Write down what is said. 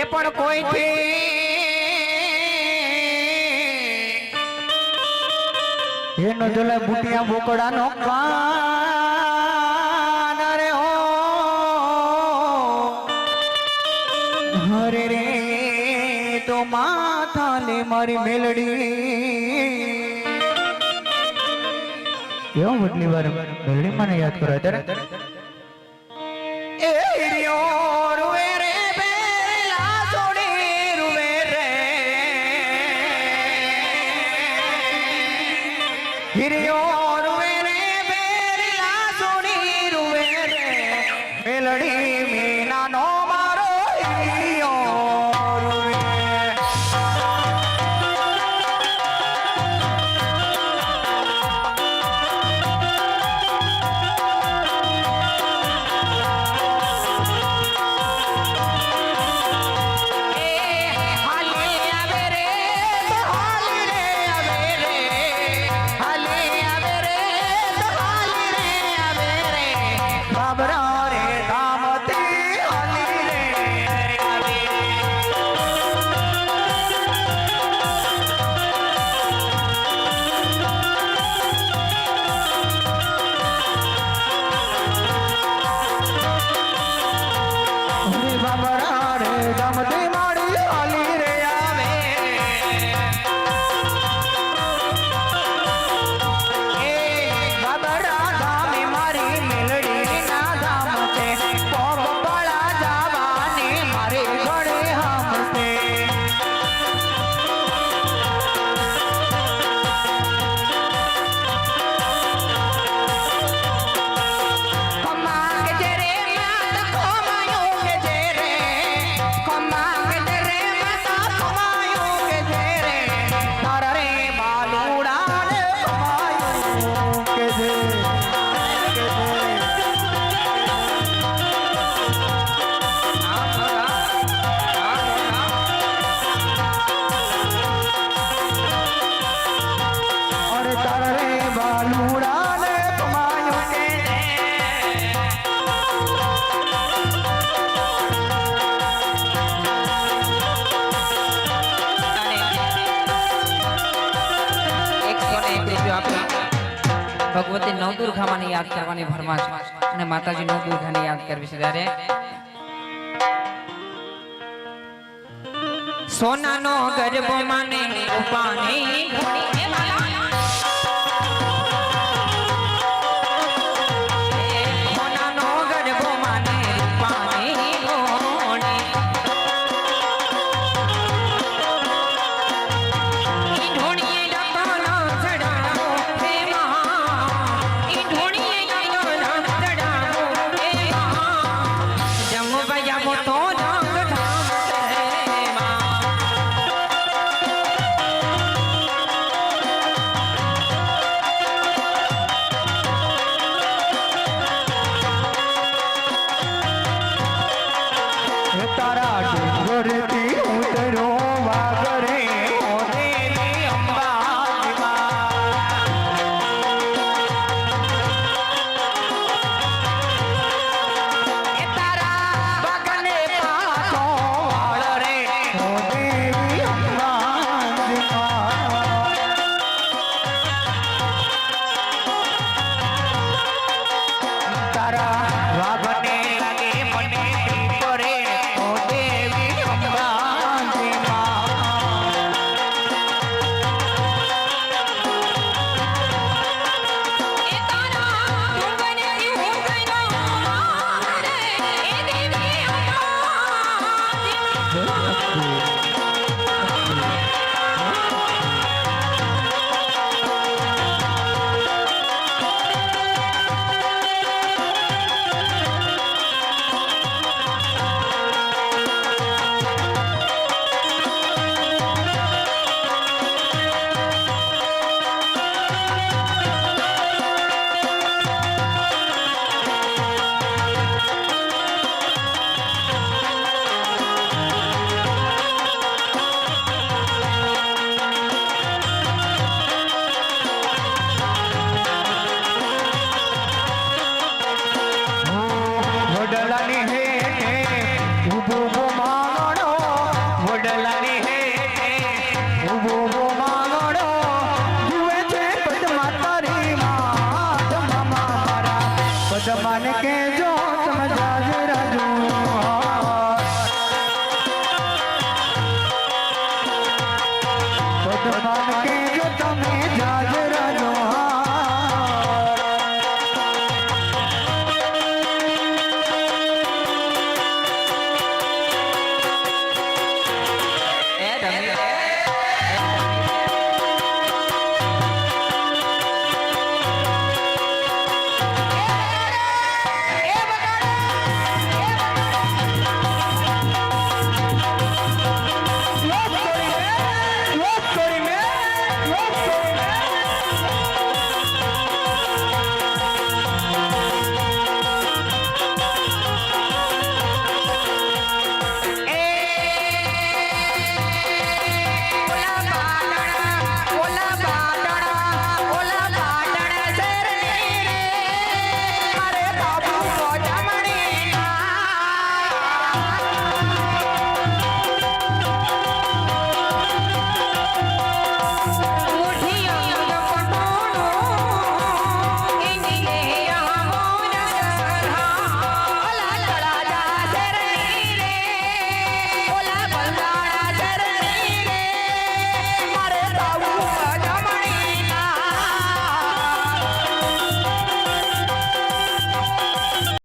એ પણ કોઈ થી એનો જલે બુટિયા બોકડાનો કાન. રે હો. હરે રે, તો માથાને મારી મેલડી. એવો વડલી વાર મેલડી મને યાદ કરો ત્યારે ফিরিও ભગવતી નવ નવદુર્ગામાને યાદ કરવાની ફરમાશ અને માતાજી નવ નવદુર્ગાને યાદ કરવી છે ત્યારે. સોનાનો ગરબો માને ઉપાની કેજો સમજાજ રાજુ.